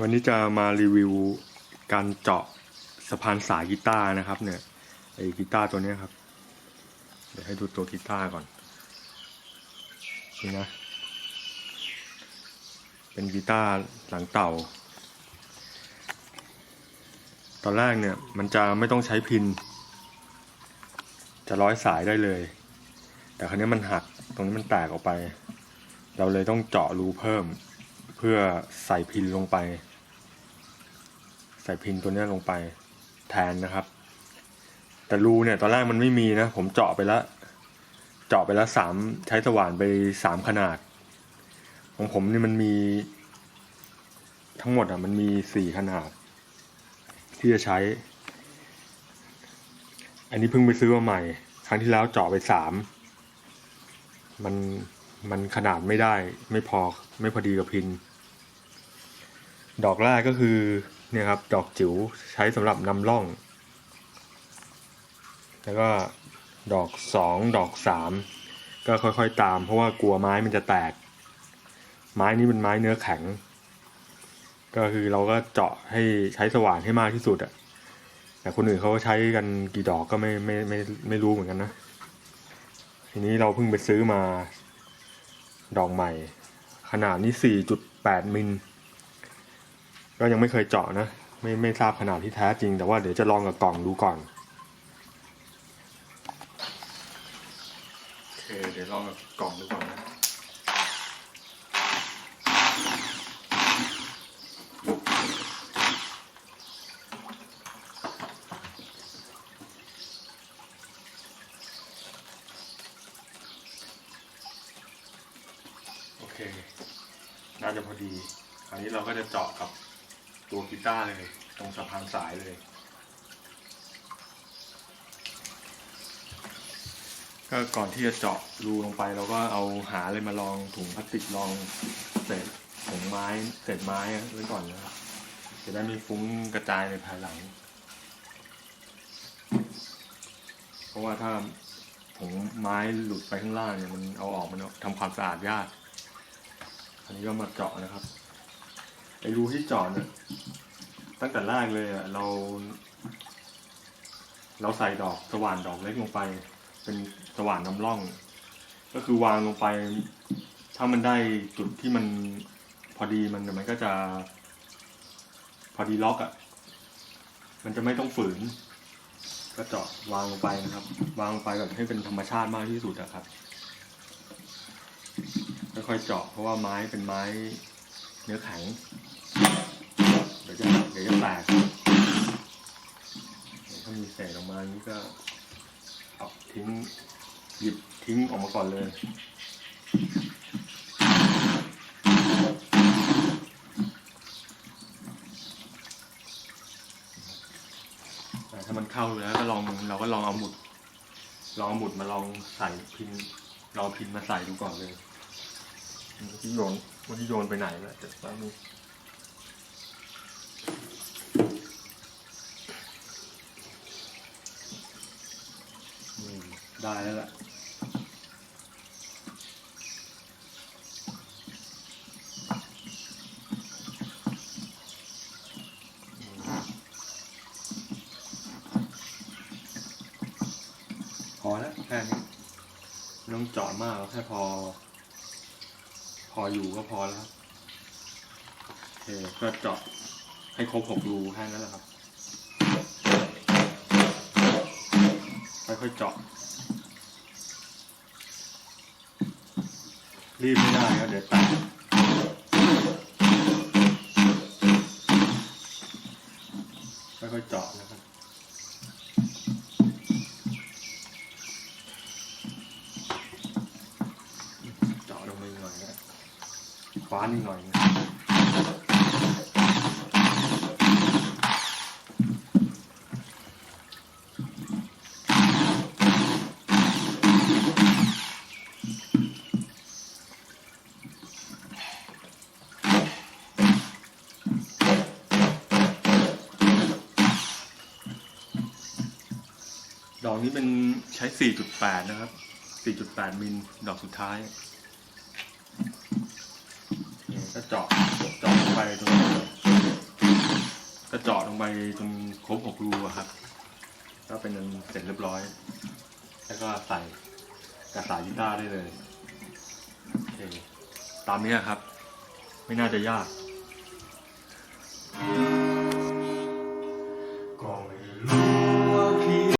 วันนี้จะมารีวิวการเจาะสะพานสายกีตาร์นะครับ เนี่ยไอ้กีตาร์ตัวนี้ครับ เดี๋ยวให้ดูตัวกีตาร์ก่อนนี่นะ เป็นกีตาร์หลังเต่า ตอนแรกเนี่ยมันจะไม่ต้องใช้พิน จะร้อยสายได้เลย แต่ครั้นี้มันหักตรงนี้มันแตกออกไป เราเลยต้องเจาะรูเพิ่ม พื่อใส่พินลงไป ใส่พินตัวนี้ลงไปแทนนะครับ แต่รูเนี่ยตอนแรกมันไม่มีนะ ผมเจาะไปแล้วเจาะไปแล้วสามใช้สว่านไปสามขนาด ของผมนี่มันมี ทั้งหมดอะมันมีสี่ขนาด ที่จะใช้ อันนี้เพิ่งไปซื้อมาใหม่ ครั้งที่แล้วเจาะไปสามมันมันขนาดไม่ได้ไม่พอไม่พอดีกับพิน ดอกแรกก็คือเนี่ยครับดอกจิ๋วใช้สำหรับนำร่อง แล้วก็ดอกสองดอกสามก็ค่อยๆตามเพราะว่ากลัวไม้มันจะแตก ไม้นี้เป็นไม้เนื้อแข็ง ก็คือเราก็เจาะให้ใช้สว่านให้มากที่สุดอะแต่คนอื่นเขาใช้กันกี่ดอกก็ไม่ไม่ไม่ไม่รู้เหมือนกันนะ ทีนี้เราเพิ่งไปซื้อมาดอกใหม่ ขนาดนี้ 4.8 มิล ก็ยังไม่เคยเจาะนะ ไม่ไม่ทราบขนาดที่แท้จริง แต่ว่าเดี๋ยวจะลองกับกล่องดูก่อนโอเคเดี๋ยวลองกับกล่องดูก่อนนะโอเค น่าจะพอดี คราวนี้เราก็จะเจาะกับ ตัวกีตาร์เลย ตรงสะพานสายเลย ก็ก่อนที่จะเจาะรูลงไปเราก็เอาหาอะไรมาลองถุงพลาสติกลองเศษผงไม้เศษไม้ไว้ก่อนนะครับ จะได้ไม่ฟุ้งกระจายในภายหลัง เพราะว่าถ้าผงไม้หลุดไปข้างล่างเนี่ยมันเอาออกมันทำความสะอาดยาก อันนี้ก็มาเจาะนะครับ ไอ้รูที่เจาะเนี่ยตั้งแต่แรกเลยอะเรา เราใส่ดอกสว่านดอกเล็กลงไป เป็นสว่านนำร่อง ก็คือวางลงไป ถ้ามันได้จุดที่มันพอดีมันมันก็จะ พอดีล็อกอะ มันจะไม่ต้องฝืน ก็เจาะวางลงไปนะครับ วางลงไปแบบให้เป็นธรรมชาติมากที่สุดอะครับค่อยๆเจาะเพราะว่าไม้เป็นไม้ เนื้อแข็งเดี๋ยวจะเดี๋ยวจะแตกถ้ามีเศษออกมานี้ก็เอาทิ้งหยิบทิ้งออกมาก่อนเลยแต่ถ้ามันเข้าแล้วก็ลองเราก็ลองเอาหมุด ลองเอาหมุดมาลองใส่พินลองพินมาใส่ดูก่อนเลยเมื่อกี้ โยนเมื่อกี้โยนไปไหนแล้วแต่ว่ามีได้แล้วล่ะพอแล้วแค่นี้ไม่ต้องเจาะมากแล้วแค่พอ พออยู่ก็พอแล้วครับโอเคก็เจาะให้ครบหกรูแค่นั้นแหละครับ ค่อยๆเจาะ รีบไม่ได้ครับเดี๋ยวแตกค่อยๆเจาะนะครับ เจาะลงไปหน่อยก็ได้คว้านอีกหน่อยดอกนี้เป็นใช้ 4.8 นะครับ 4.8 มิล ดอกสุดท้าย เนี่ยก็เจาะเจาะลงไปตรงนี้เจาะลงไปจนครบหกรูอะครับ ก็เป็นอันเสร็จเรียบร้อย แล้วก็ใส่กระสายกีตาร์ได้เลยโอเคตามนี้ครับ ไม่น่าจะยาก